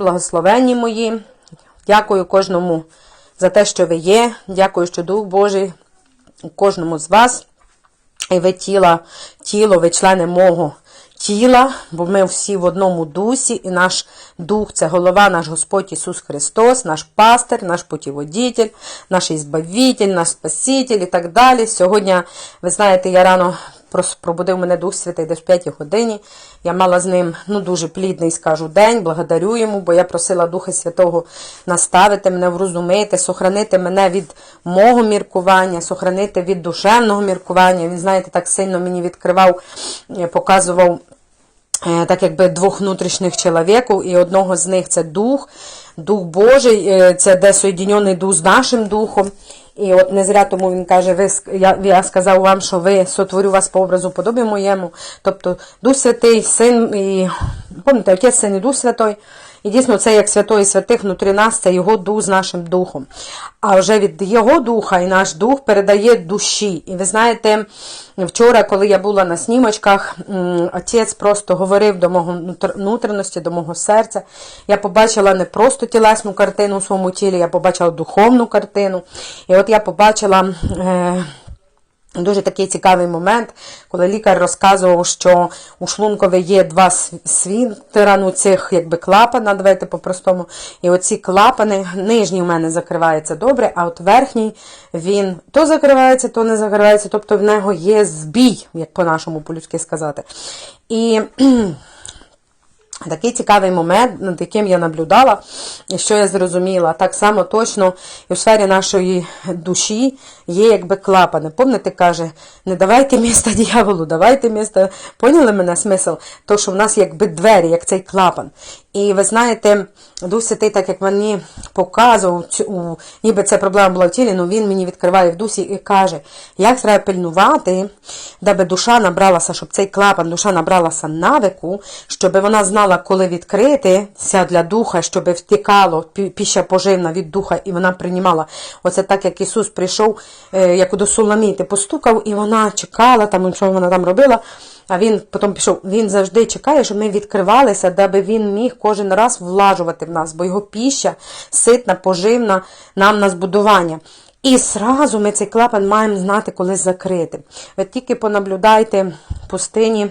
благословенні мої. Дякую кожному за те, що ви є. Дякую, що Дух Божий у кожному з вас. І ви тіла, тіло, ви члени мого тіла, бо ми всі в одному дусі, і наш дух це голова, наш Господь Ісус Христос, наш пастир, наш путіводитель, наш Ізбавитель, наш Спаситель і так далі. Сьогодні, ви знаєте, я рано пробудив мене Дух Святий десь в 5 годині. Я мала з ним ну, дуже плідний, скажу, день, благодарю йому, бо я просила Духа Святого наставити мене, врозумити, сохранити мене від мого міркування, сохранити від душевного міркування. Він, знаєте, так сильно мені відкривав, е, показував е, так якби двох внутрішніх чоловіків, і одного з них це дух, дух Божий, е, це де соєдінений дух з нашим духом. І от не зря тому він каже, ви, я, я сказав вам, що ви сотворю вас по образу подобі моєму. Тобто Дух Святий, Син і пам'ятаєте, Отець, Син і Дух Святой. І дійсно це як святої святих внутрі нас, це його дух з нашим духом. А вже від його духа і наш дух передає душі. І ви знаєте, вчора, коли я була на снімочках, отець просто говорив до мого внутр- внутрішності, до мого серця. Я побачила не просто тілесну картину у своєму тілі, я побачила духовну картину. І от я побачила. Е- Дуже такий цікавий момент, коли лікар розказував, що у шлункові є два св- свінтера, ну цих якби клапана, давайте по-простому. І оці клапани, нижній у мене закривається добре, а от верхній він то закривається, то не закривається, тобто в нього є збій, як по-нашому по-людськи сказати. І Такий цікавий момент, над яким я наблюдала, і що я зрозуміла, так само точно і в сфері нашої душі є якби клапани. Помните, каже, не давайте місто дьяволу, давайте місто. Поняли мене смисл? То, що в нас якби двері, як цей клапан. І ви знаєте, Дух Святий, так як мені показував, ніби це проблема була в тілі, але він мені відкриває в дусі і каже, як треба пильнувати, даби душа набралася, щоб цей клапан, душа набралася навику, щоб вона знала, коли відкритися для духа, щоб втікало піща поживна від духа, і вона приймала. Оце так, як Ісус прийшов, е, як до Суламіти, постукав, і вона чекала, там, що вона там робила. А він потім пішов. Він завжди чекає, щоб ми відкривалися, даби він міг кожен раз влажувати в нас, бо його піща ситна, поживна нам на збудування. І зразу ми цей клапан маємо знати, коли закрити. Ви тільки понаблюдайте пустині.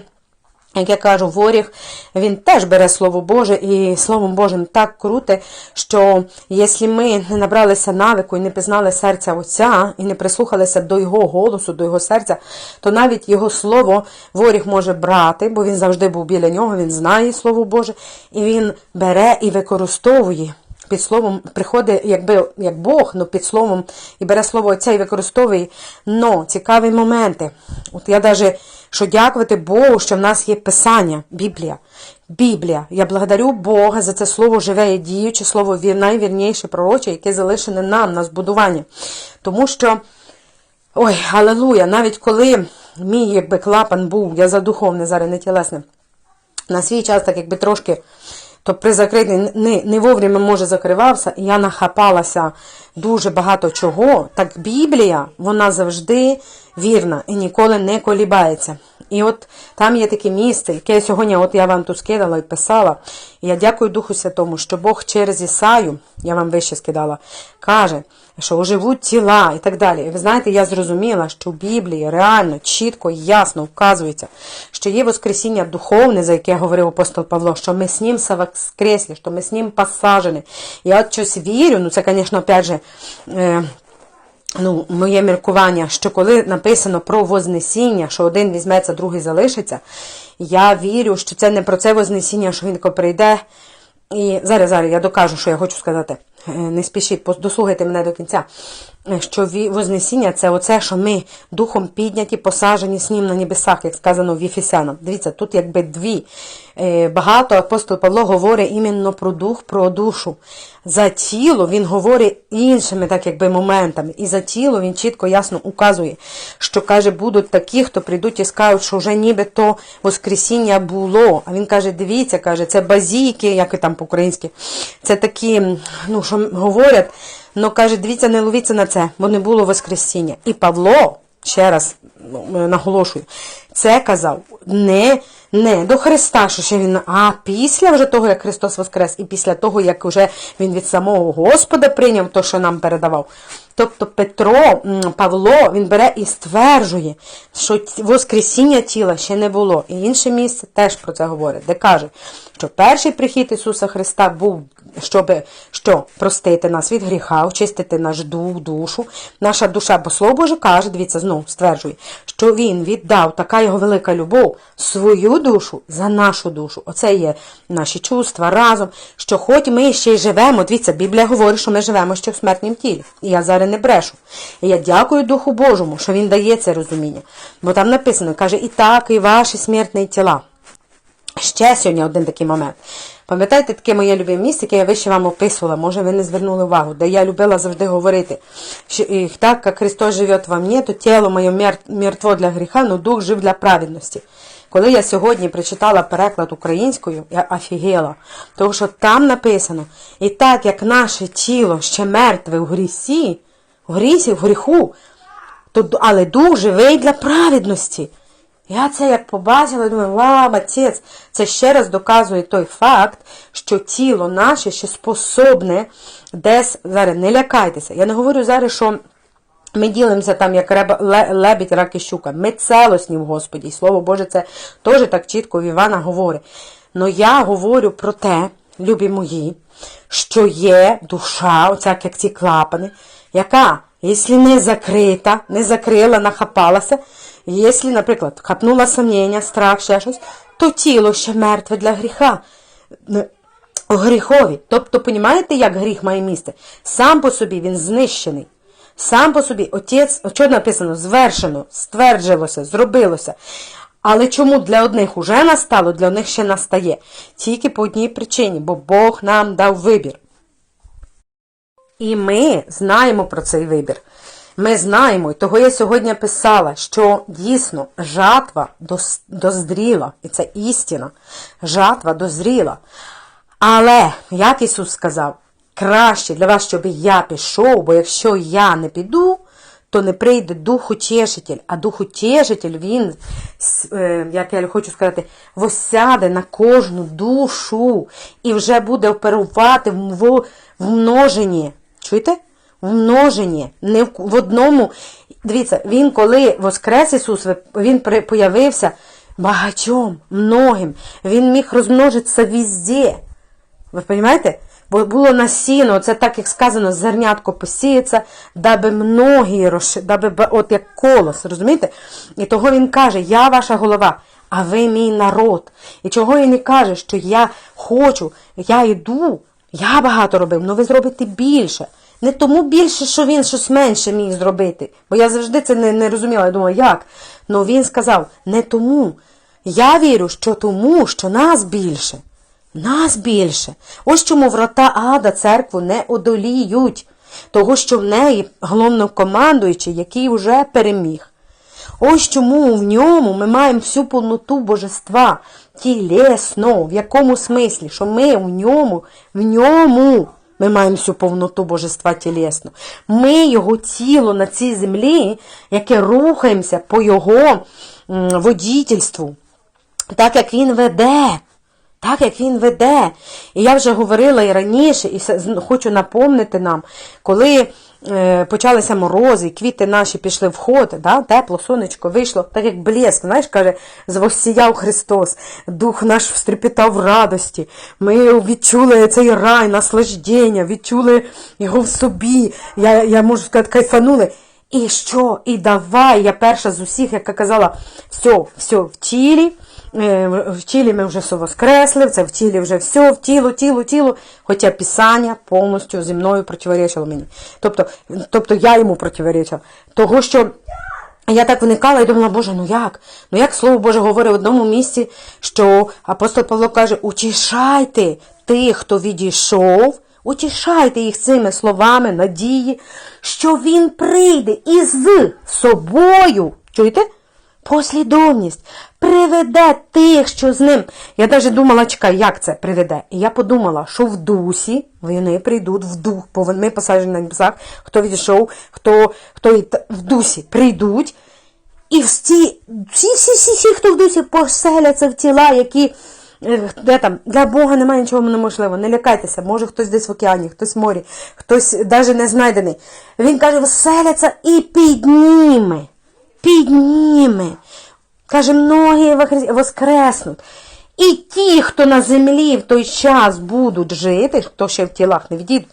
Як я кажу, воріг, він теж бере Слово Боже, і Словом Божим так круте, що якщо ми не набралися навику і не пізнали серця Отця, і не прислухалися до Його голосу, до Його серця, то навіть Його Слово воріг може брати, бо він завжди був біля нього, він знає Слово Боже, і він бере і використовує. Під словом приходить, якби як Бог, ну під словом і бере слово Отця і використовує. Но цікаві моменти. От я навіть що дякувати Богу, що в нас є Писання, Біблія. Біблія. Я благодарю Бога за це слово живе і діюче, слово найвірніше пророче, яке залишене нам на збудування. Тому що. Ой, галилуя, навіть коли мій якби клапан був, я за духовне, зараз не тілесне, на свій час так якби трошки, то при закритій не, не вовремя може закривався, і я нахапалася дуже багато чого. Так Біблія, вона завжди вірна і ніколи не колібається. І от там є таке місце, яке сьогодні от я вам тут скидала і писала. І я дякую Духу Святому, що Бог через Ісаю, я вам вище скидала, каже, що оживуть тіла і так далі. І ви знаєте, я зрозуміла, що в Біблії реально чітко і ясно вказується, що є Воскресіння духовне, за яке говорив апостол Павло, що ми з ним воскресли, що ми з ним посажені. Я от щось вірю, ну це, звісно, опять же, е, ну, моє міркування, що коли написано про Вознесіння, що один візьметься, другий залишиться, я вірю, що це не про це Вознесіння, що він прийде. І зараз, зараз я докажу, що я хочу сказати. Е, Не спішіть, дослухайте мене до кінця. Е, Що Вознесіння це оце, що ми духом підняті, посажені з ним на небесах, як сказано в Єфесянам. Дивіться, тут якби дві. Е, Багато апостол Павло говорить іменно про дух, про душу. За тіло він говорить іншими, так якби моментами. І за тіло він чітко ясно указує, що каже, будуть такі, хто прийдуть і скажуть, що вже нібито Воскресіння було. А він каже, дивіться, каже, це базійки, як і там по-українськи. Це такі, ну, що говорять, ну каже, дивіться, не ловіться на це, бо не було Воскресіння. І Павло, ще раз ну, наголошую, це казав не не до Христа, що ще він, а після вже того, як Христос Воскрес, і після того, як вже він від самого Господа прийняв то, що нам передавав. Тобто Петро, Павло, він бере і стверджує, що Воскресіння тіла ще не було. І інше місце теж про це говорить, де каже, що перший прихід Ісуса Христа був, щоб що? простити нас від гріха, очистити наш дух, душу. Наша душа, бо Слово Боже каже, дивіться, знову стверджує, що Він віддав така його велика любов, свою душу за нашу душу. Оце є наші чувства разом, що хоч ми ще й живемо, дивіться, Біблія говорить, що ми живемо ще в смертнім тілі. І я зараз не брешу. І я дякую Духу Божому, що Він дає це розуміння. Бо там написано, каже, і так, і ваші смертні тіла. Ще сьогодні один такий момент. Пам'ятаєте таке моє любиме місце, яке я вище вам описувала, може ви не звернули увагу, де я любила завжди говорити, що і так як Христос живе во мне, то тіло моє мертво для гріха, но дух жив для праведності. Коли я сьогодні прочитала переклад українською, я офігела, тому що там написано, і так як наше тіло ще мертве в грісі, в грісі, в гріху, то, але дух живий для праведності. Я це як побачила, думаю, вау, отець, це ще раз доказує той факт, що тіло наше ще способне десь, зараз не лякайтеся. Я не говорю зараз, що ми ділимося там, як реба, лебідь, рак і щука. Ми целосні в Господі. І Слово Боже, це теж так чітко в Івана говорить. Но я говорю про те, любі мої, що є душа, оця як ці клапани, яка, якщо не закрита, не закрила, нахапалася, якщо, наприклад, хапнула сумніння, страх, ще щось, то тіло ще мертве для гріха. Гріхові. Тобто, понімаєте, як гріх має місце? Сам по собі він знищений. Сам по собі отець, що написано, звершено, стверджилося, зробилося. Але чому для одних уже настало, для одних ще настає? Тільки по одній причині, бо Бог нам дав вибір. І ми знаємо про цей вибір. Ми знаємо, і того я сьогодні писала, що дійсно жатва дозріла, і це істина. Жатва дозріла. Але, як Ісус сказав, краще для вас, щоб я пішов, бо якщо я не піду, то не прийде Дух Утешитель, а Дух Утешитель, він, е, як я хочу сказати, восяде на кожну душу і вже буде оперувати в, множенні. Чуєте? В множенні, не в, в одному. Дивіться, він коли воскрес Ісус, він появився багатьом, многим. Він міг розмножитися везде. Ви розумієте? Бо було насіно, це так як сказано, зернятко посіється, даби многі розши, даби от як колос, розумієте? І того він каже, я ваша голова, а ви мій народ. І чого він не каже, що я хочу, я йду, я багато робив, але ви зробите більше. Не тому більше, що він щось менше міг зробити. Бо я завжди це не, не розуміла. Я думала, як? Ну він сказав, не тому. Я вірю, що тому, що нас більше. Нас більше. Ось чому врата Ада церкву не одоліють, того, що в неї головнокомандуючий, який вже переміг. Ось чому в ньому ми маємо всю повноту божества, тілесно, в якому смислі, що ми в ньому, в ньому ми маємо всю повноту божества тілесно. Ми його тіло на цій землі, яке рухаємося по його водітельству, так як він веде. Так, як він веде. І я вже говорила і раніше, і хочу напомнити нам, коли е, почалися морози, квіти наші пішли в ход, да, тепло, сонечко вийшло, так як блеск, знаєш, каже, звосіяв Христос, дух наш встрепетав в радості. Ми відчули цей рай, наслаждення, відчули його в собі. Я, я можу сказати, кайфанули. І що? І давай, я перша з усіх, яка казала, все, все, в тілі. Е, В тілі ми вже все воскресли, це в тілі вже все, в тіло, тіло, тіло. Хоча Писання повністю зі мною противоречило мені. Тобто, тобто я йому противоречила. Того, що я так виникала і думала, Боже, ну як? Ну як Слово Боже говорить в одному місці, що апостол Павло каже, утішайте тих, хто відійшов, утішайте їх цими словами надії, що він прийде із собою. Чуєте? Послідовність приведе тих, що з ним. Я навіть думала, чекай, як це приведе. І я подумала, що в дусі вони прийдуть в дух, бо ми посаджені на небесах, хто відійшов, хто, хто в дусі прийдуть І всі, всі, всі, всі, всі, хто в дусі поселяться в тіла, які е, де там, для Бога немає нічого неможливого. Не лякайтеся, може хтось десь в океані, хтось в морі, хтось навіть не знайдений. Він каже, вселяться і підніме. Підніме. Каже, многі воскреснуть. І ті, хто на землі в той час будуть жити, хто ще в тілах не відійдуть,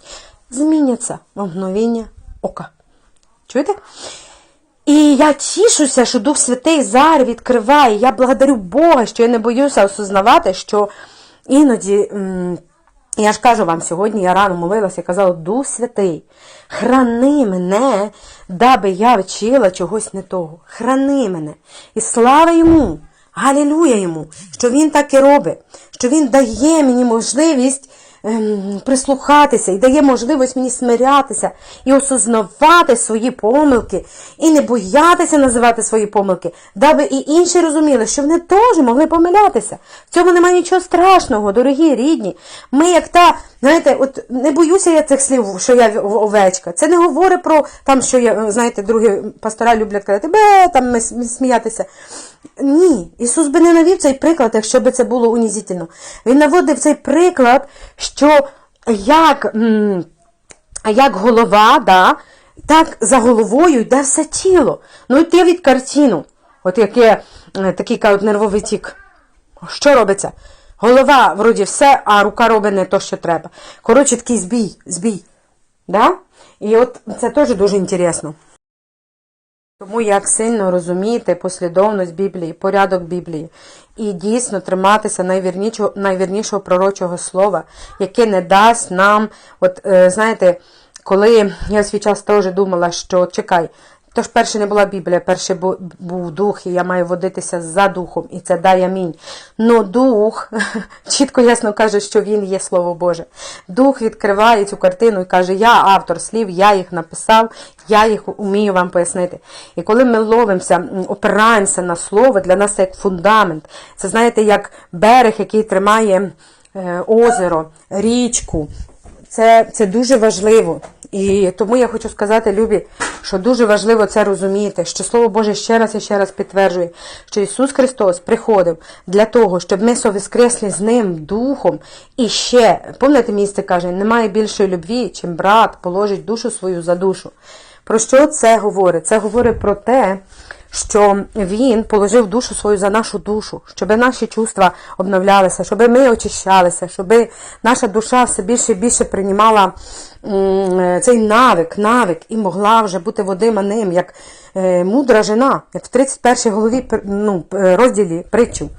зміняться в мгновіння ока. Чуєте? І я тішуся, що Дух Святий зараз відкриває. Я благодарю Бога, що я не боюся осознавати, що іноді, м, я ж кажу вам, сьогодні я рано молилася і казала, Дух Святий, храни мене, даби я вчила чогось не того. Храни мене. І слава йому, галілуя йому, що він так і робить, що він дає мені можливість прислухатися і дає можливість мені смирятися і осознавати свої помилки, і не боятися називати свої помилки, даби і інші розуміли, що вони теж могли помилятися. В цьому немає нічого страшного, дорогі рідні. Ми, як та, знаєте, от не боюся я цих слів, що я овечка. Це не говорить про там, що я, знаєте, другі пастора люблять казати, бе, там сміятися. Ні, Ісус би не навів цей приклад, якщо би це було унізительно. Він наводив цей приклад, що як, як голова, да, так за головою йде все тіло. Ну, я від картину, от яке е, такий кажуть, нервовий тік. Що робиться? Голова, вроді, все, а рука робить не то, що треба. Коротше, такий збій, збій. Да? І от це теж дуже інтересно. Тому як сильно розуміти послідовність Біблії, порядок Біблії, і дійсно триматися найвірнішого, найвірнішого пророчого слова, яке не дасть нам, от е, знаєте, коли я свій час теж думала, що чекай, то ж перше не була Біблія, перше був дух, і я маю водитися за духом, і це дай амінь. Но дух чітко ясно каже, що він є Слово Боже. Дух відкриває цю картину і каже: Я автор слів, я їх написав, я їх умію вам пояснити. І коли ми ловимося, опираємося на слово, для нас це як фундамент. Це знаєте, як берег, який тримає е, озеро, річку. Це, це дуже важливо. І тому я хочу сказати, Любі, що дуже важливо це розуміти, що Слово Боже ще раз і ще раз підтверджує, що Ісус Христос приходив для того, щоб ми совіскресли з Ним Духом. І ще, пам'ятаєте, місце каже, немає більшої любві, чим брат положить душу свою за душу. Про що це говорить? Це говорить про те, що він положив душу свою за нашу душу, щоб наші чувства обновлялися, щоб ми очищалися, щоб наша душа все більше і більше приймала цей навик, навик і могла вже бути водима ним, як е, мудра жена, як в 31 голові ну, розділі притчу.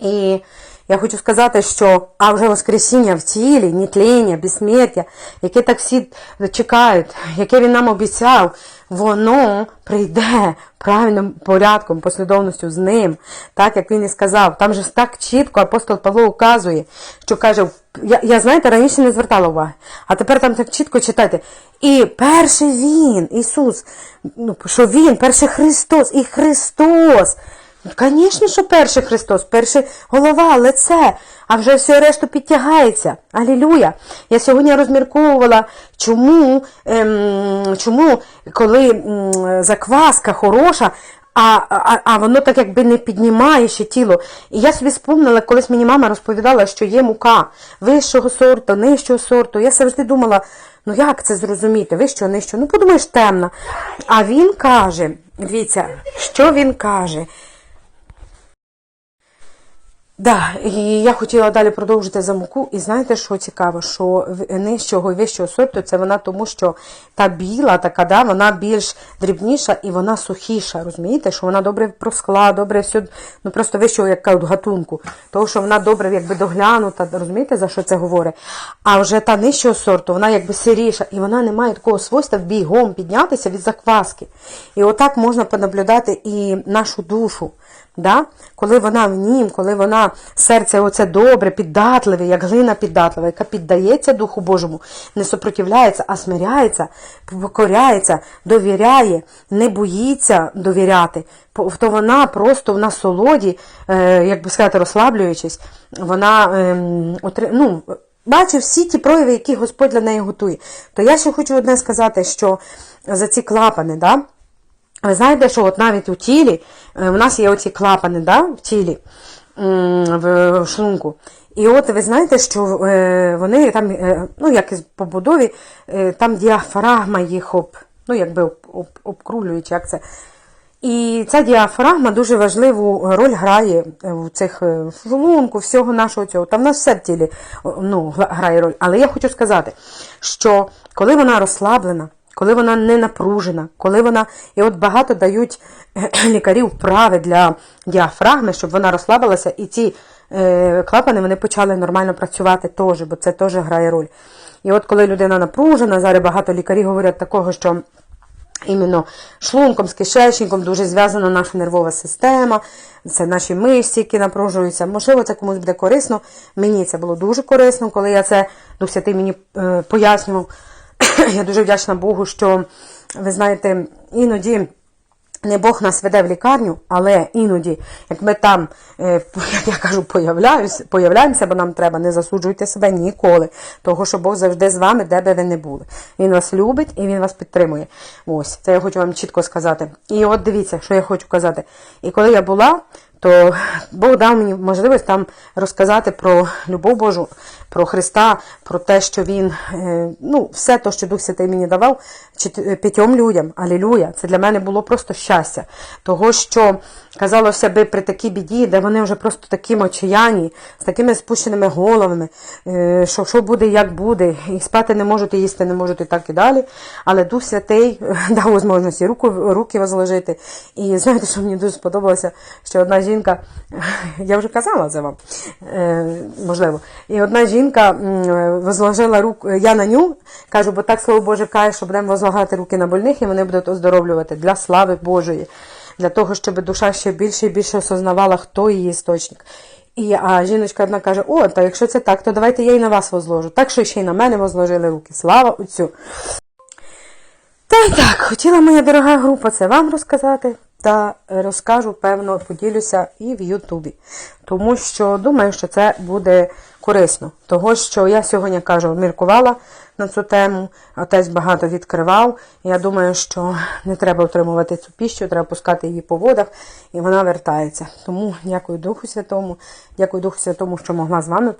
І я хочу сказати, що а вже Воскресіння в тілі, нетління, безсмертя, яке так всі чекають, яке він нам обіцяв, воно прийде правильним порядком, послідовністю з ним, так як він і сказав. Там же так чітко апостол Павло указує, що каже, я, я знаєте, раніше не звертала уваги, а тепер там так чітко читайте. І перший він, Ісус, ну, що Він, перший Христос, і Христос. Звісно, що перший Христос, перший голова, лице, а вже все решту підтягається. Алілюя. Я сьогодні розмірковувала, чому, ем, чому коли ем, закваска хороша, а, а, а воно так якби не піднімає ще тіло. І я собі спомнила, колись мені мама розповідала, що є мука вищого сорту, нижчого сорту. Я завжди думала, ну як це зрозуміти? Вищого, нижчого? Ну подумаєш, темна. А він каже, дивіться, що він каже? Да, і я хотіла далі продовжити за муку. І знаєте, що цікаво, що нижчого і вищого сорту це вона тому, що та біла, така, да, вона більш дрібніша і вона сухіша. Розумієте, що вона добре проскла, добре все, ну просто вищого як гатунку. Тому що вона добре якби доглянута, розумієте, за що це говорить? А вже та нижчого сорту, вона якби сиріша, і вона не має такого свойства бігом піднятися від закваски. І отак можна понаблюдати і нашу душу. Да? Коли вона в нім, коли вона серце оце добре, піддатливе, як глина піддатлива, яка піддається Духу Божому, не супротивляється, а смиряється, покоряється, довіряє, не боїться довіряти, то вона просто в насолоді, е, як би сказати, розслаблюючись, вона ем, ну, бачить всі ті прояви, які Господь для неї готує. То я ще хочу одне сказати, що за ці клапани, да? Ви знаєте, що от навіть у тілі, е, у нас є оці клапани да, в тілі, в шлунку. І от ви знаєте, що е, вони там, е, ну як і побудові, е, там діафрагма їх об, ну якби об, об, обкрулюють, як це. І ця діафрагма дуже важливу роль грає в цих е, шлунку, всього нашого цього. Там в нас все в тілі ну, грає роль. Але я хочу сказати, що коли вона розслаблена, коли вона не напружена, коли вона. І от багато дають е, лікарів вправи для діафрагми, щоб вона розслабилася, і ці е, клапани вони почали нормально працювати теж, бо це теж грає роль. І от коли людина напружена, зараз багато лікарів говорять такого, що. Іменно шлунком, з кишечником дуже зв'язана наша нервова система, це наші мишці, які напружуються. Можливо, це комусь буде корисно. Мені це було дуже корисно, коли я це Дух Святий мені е, пояснював. я дуже вдячна Богу, що ви знаєте, іноді. Не Бог нас веде в лікарню, але іноді, як ми там, е, як я кажу, появляємося, бо нам треба, не засуджуйте себе ніколи. Того, що Бог завжди з вами, де би ви не були. Він вас любить і він вас підтримує. Ось, це я хочу вам чітко сказати. І от дивіться, що я хочу казати. І коли я була, то Бог дав мені можливість там розказати про любов Божу, про Христа, про те, що Він, е, ну, все те, що Дух Святий мені давав, п'ятьом людям. Алілюя. Це для мене було просто щастя. Того, що казалося би при такій біді, де вони вже просто такі мочаяні, з такими спущеними головами, е, що що буде, як буде, і спати не можуть, і їсти не можуть, і так і далі. Але Дух Святий е, дав можливість руку, руки возложити. І знаєте, що мені дуже сподобалося, що одна жінка, я вже казала це вам, е, можливо, і одна жінка возложила руку, я на ню, кажу, бо так слово Боже каже, що будемо возлагати руки на больних, і вони будуть оздоровлювати для слави Божої, для того, щоб душа ще більше і більше осознавала, хто її істочник. І а жіночка одна каже: О, та якщо це так, то давайте я і на вас возложу. Так що ще й на мене возложили руки. Слава Отцю. Та й так, хотіла моя дорога група це вам розказати. Та розкажу, певно, поділюся і в Ютубі. Тому що думаю, що це буде корисно. Того, що я сьогодні кажу, міркувала на цю тему, отець багато відкривав. Я думаю, що не треба отримувати цю піщу, треба пускати її по водах, і вона вертається. Тому дякую Духу Святому, дякую Духу Святому, що могла з вами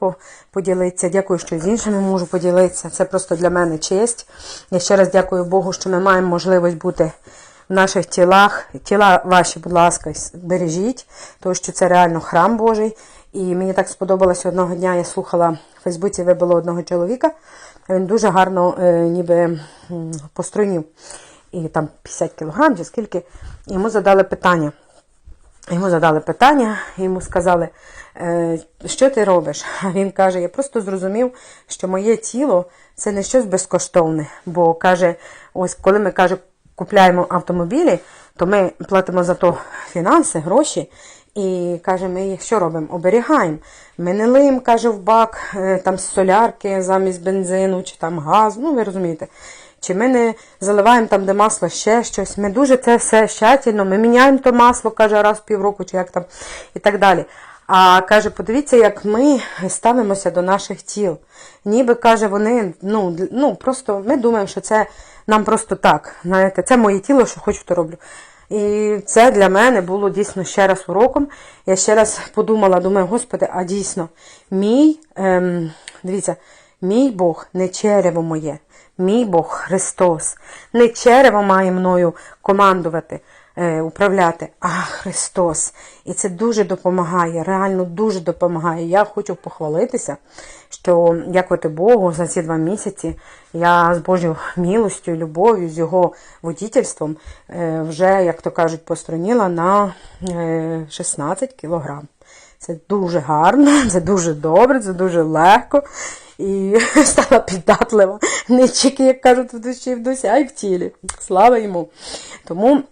поділитися. Дякую, що з іншими можу поділитися. Це просто для мене честь. Я ще раз дякую Богу, що ми маємо можливість бути в наших тілах. Тіла ваші, будь ласка, бережіть, тому що це реально храм Божий. І мені так сподобалося одного дня, я слухала в Фейсбуці, вибило одного чоловіка. Він дуже гарно е, ніби м, постройнів. І там 50 кілограм чи скільки. Йому задали питання. Йому задали питання, йому сказали, «Е, що ти робиш? А він каже: я просто зрозумів, що моє тіло це не щось безкоштовне. Бо каже, ось коли ми каже, купляємо автомобілі, то ми платимо за то фінанси, гроші. І каже, ми їх що робимо? Оберігаємо. Ми не лиємо, каже, в бак е, там солярки замість бензину чи там газу. Ну, ви розумієте. Чи ми не заливаємо там, де масло, ще щось. Ми дуже це все щательно, ми міняємо то масло, каже, раз в півроку, чи як там, і так далі. А каже, подивіться, як ми ставимося до наших тіл. Ніби каже, вони, ну, ну просто ми думаємо, що це нам просто так. Знаєте, це моє тіло, що хочу, то роблю. І це для мене було дійсно ще раз уроком. Я ще раз подумала, думаю, Господи, а дійсно, мій, ем, дивіться, мій Бог не черево моє, мій Бог Христос. Не черево має мною командувати, управляти, а Христос. І це дуже допомагає, реально дуже допомагає. Я хочу похвалитися, що дякувати Богу за ці два місяці. Я з Божою милостю, любов'ю, з його водітельством е, вже, як то кажуть, построніла на е, 16 кілограм. Це дуже гарно, це дуже добре, це дуже легко. І стала піддатлива. Не тільки, як кажуть, в душі в дусі, а й в тілі. Слава йому. Тому е,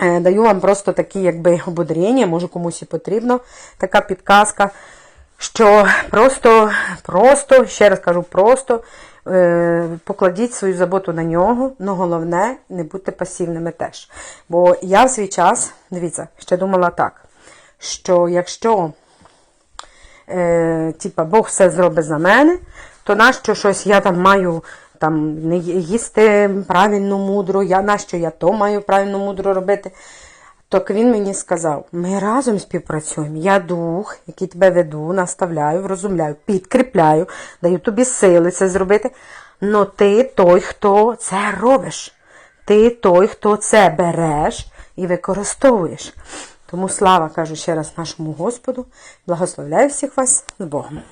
даю вам просто такі, якби ободрення, може комусь і потрібно така підказка, що просто, просто, ще раз кажу, просто е, покладіть свою заботу на нього, але головне, не будьте пасивними теж. Бо я в свій час, дивіться, ще думала так, що якщо е, типа, Бог все зробить за мене, то нащо щось я там маю там не їсти правильно мудро, я нащо я то маю правильно мудро робити. Так він мені сказав: ми разом співпрацюємо. Я дух, який тебе веду, наставляю, врозумляю, підкріпляю, даю тобі сили це зробити. Но ти той, хто це робиш. Ти той, хто це береш і використовуєш. Тому слава кажу ще раз нашому Господу. Благословляю всіх вас з Богом.